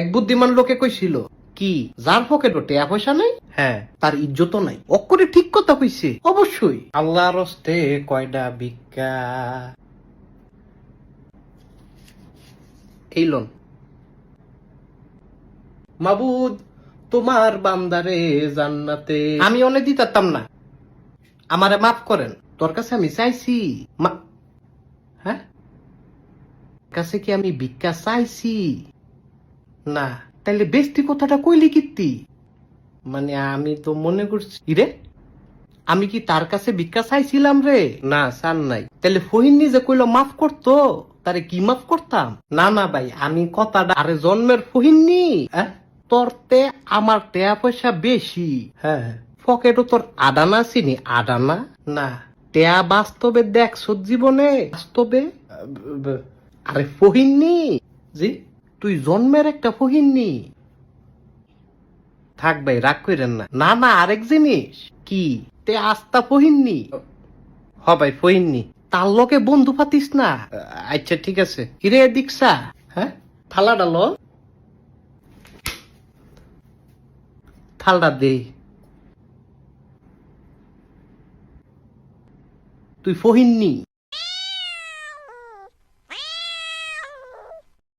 এক বুদ্ধিমান লোকে কইছিল কি যার পকেটে টেয়া পয়সা নাই? হ্যাঁ। তার ইজ্জত নাই। অক্ষরে ঠিক কথা কইছে? অবশ্যই। আল্লাহর হস্তে কয়টা ভিক্ষা। এই লোন। মাবুদ তোমার বান্দারে জান্নাতে। আমি অনেক দিতাম না। আমারে মাফ করেন। তোর কাছে আমি চাইছি। হ্যাঁ? কাছে কি আমি ভিক্ষা চাইছি? না, তাইলে বেস্তি কথাটা কইলি কীর্তি মানে আমি তো মনে করছি রে আমি কি তার কাছে ভিক্ষা চাইছিলাম রে? না, চান নাই। তাহলে ফহিনী যে কইলো, মাফ করতো। তারে কি মাফ করতাম? না না ভাই, আমি কথাটা আরে জন্মের ফহিনী তোরতে আমার টেয়া পয়সা বেশি। হ্যাঁ পকেটও তোর আডানা চিনি। আডানা না। টেয়া বাস্তবে দেখছ জীবনে। বাস্তবে আরে ফহিননি। জি? তুই জন্মের একটা ফহিননি থাক ভাই, রাগ কইরেন না। না না, আরেক জিনিস। কি? তে আস্তা ফহিননি হ ভাই ফহিননি তার লোকে বন্ধু পাতিস না। আচ্ছা ঠিক আছে। কিরে দীক্ষা হ্যাঁ? থালা ডালো থালটা দে। তুই ফহিননি